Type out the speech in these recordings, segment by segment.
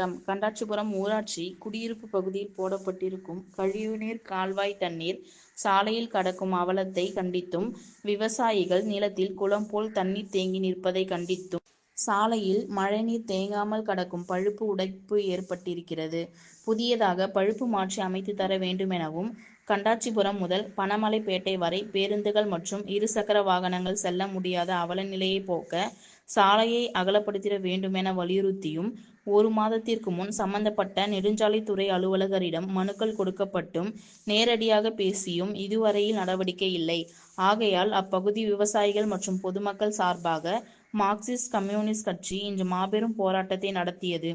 வணக்கம். கண்டாச்சிபுரம் ஊராட்சி குடியிருப்பு பகுதியில் போடப்பட்டிருக்கும் கழிவுநீர் கால்வாய் தண்ணீர் சாலையில் கடக்கும் அவலத்தை கண்டித்தும் விவசாயிகள் நிலத்தில் குளம் போல் தண்ணீர் தேங்கி நிற்பதை கண்டித்தும் சாலையில் மழைநீர் தேங்காமல் கடக்கும் பழுப்பு உடைப்பு ஏற்பட்டிருக்கிறது. புதியதாக பழுப்பு மாற்றி அமைத்து தர வேண்டுமெனவும் கண்டாச்சிபுரம் முதல் பனமலைப்பேட்டை வரை பேருந்துகள் மற்றும் இருசக்கர வாகனங்கள் செல்ல முடியாத அவல நிலையை போக்க சாலையை அகலப்படுத்திட வேண்டுமென வலியுறுத்தியும் ஒரு மாதத்திற்கு முன் சம்பந்தப்பட்ட நெடுஞ்சாலைத்துறை அலுவலகரிடம் மனுக்கள் கொடுக்கப்பட்டும் நேரடியாக பேசியும் இதுவரையில் நடவடிக்கை இல்லை. ஆகையால் அப்பகுதி விவசாயிகள் மற்றும் பொதுமக்கள் சார்பாக மார்க்சிஸ்ட் கம்யூனிஸ்ட் கட்சி இன்று மாபெரும் போராட்டத்தை நடத்தியது.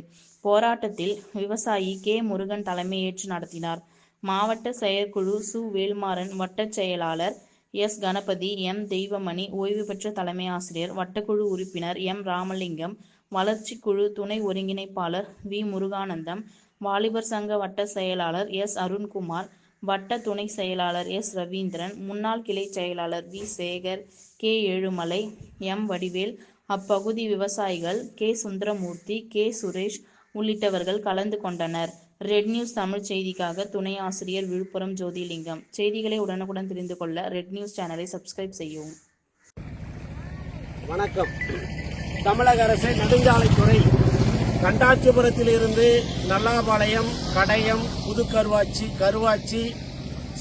போராட்டத்தில் விவசாயி கே. முருகன் தலைமையேற்று நடத்தினார். மாவட்ட செயற்குழு சு. வேல்மாறன் வட்டச் செயலாளர் எஸ். கணபதி எம். தெய்வமணி ஓய்வு பெற்ற தலைமை ஆசிரியர் வட்டக்குழு உறுப்பினர் எம். ராமலிங்கம் வளர்ச்சி குழு துணை ஒருங்கிணைப்பாளர் வி. முருகானந்தம் வாலிபர் சங்க வட்ட செயலாளர் எஸ். அருண்குமார் வட்ட துணை செயலாளர் எஸ். ரவீந்திரன் முன்னாள் கிளை செயலாளர் V. Sekar K. Ezhumalai M. Vadivel அப்பகுதி விவசாயிகள் கே. சுந்தரமூர்த்தி கே. சுரேஷ் உள்ளிட்டவர்கள் கலந்து கொண்டனர். ரெட் நியூஸ் தமிழ் செய்திக்காக துணை ஆசிரியர் விழுப்புரம் ஜோதிலிங்கம். செய்திகளை உடனுக்குடன் தெரிந்து கொள்ள ரெட் நியூஸ் சேனலை சப்ஸ்கிரைப் செய்யவும். வணக்கம். தமிழக அரசு நெடுஞ்சாலைத்துறை கண்டாச்சிபுரத்திலிருந்து நல்லாபாளையம் கடையம் புதுக்கருவாச்சி கருவாச்சி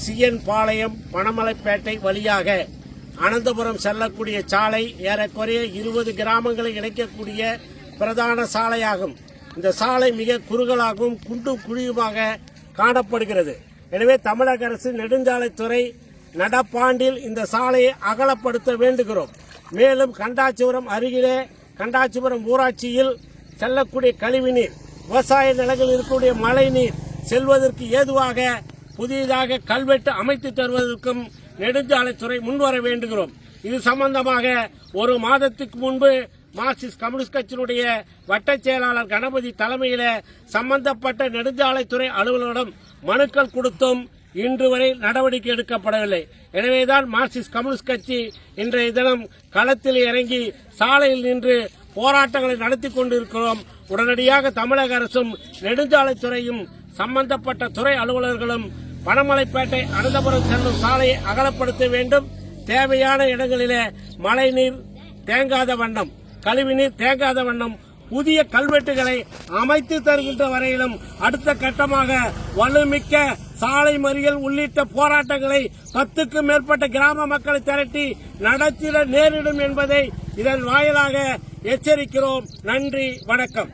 சிஎன் பாளையம் பணமலைப்பேட்டை வழியாக அனந்தபுரம் செல்லக்கூடிய சாலை ஏறக்குறைய இருபது கிராமங்களை இணைக்கக்கூடிய பிரதான சாலையாகும். இந்த சாலை மிக குறுகலாகவும் குண்டும் குழியுமாக காணப்படுகிறது. எனவே தமிழக அரசு நெடுஞ்சாலைத்துறை நடப்பாண்டில் இந்த சாலையை அகலப்படுத்த வேண்டுகிறோம். மேலும் கண்டாச்சிபுரம் அருகிலே கண்டாச்சிபுரம் ஊராட்சியில் செல்லக்கூடிய கழிவுநீர் விவசாய நிலங்களில் இருக்கக்கூடிய மழை நீர் செல்வதற்கு ஏதுவாக புதிதாக கல்வெட்டு அமைத்து தருவதற்கும் நெடுஞ்சாலைத்துறை முன்வர வேண்டுகிறோம். இது சம்பந்தமாக ஒரு மாதத்துக்கு முன்பு மார்க்சிஸ்ட் கம்யூனிஸ்ட் கட்சியினுடைய வட்டச் செயலாளர் கணபதி தலைமையில சம்பந்தப்பட்ட நெடுஞ்சாலைத்துறை அலுவலரிடம் மனுக்கள் கொடுத்தும். இன்று வரை நடவடிக்கை எடுக்கப்படவில்லை. எனவேதான் மார்க்சிஸ்ட் கம்யூனிஸ்ட் கட்சி இன்றைய தினம் களத்தில் இறங்கி சாலையில் நின்று போராட்டங்களை நடத்தி கொண்டிருக்கிறோம். உடனடியாக தமிழக அரசும் நெடுஞ்சாலைத்துறையும் சம்பந்தப்பட்ட துறை அலுவலர்களும் பனமலைப்பேட்டை அனந்தபுரம் செல்லும் சாலையை அகலப்படுத்த வேண்டும். தேவையான இடங்களிலே மழைநீர் தேங்காத வண்ணம் கழிவுநீர் தேங்காத வண்ணம் புதிய கல்வெட்டுகளை அமைத்து தருகின்ற வரையிலும் அடுத்த கட்டமாக வலுமிக்க சாலை மறியல் உள்ளிட்ட போராட்டங்களை பத்துக்கும் மேற்பட்ட கிராம மக்களை திரட்டி நடத்திட நேரிடும் என்பதை இதன் வாயிலாக எச்சரிக்கிறோம். நன்றி வணக்கம்.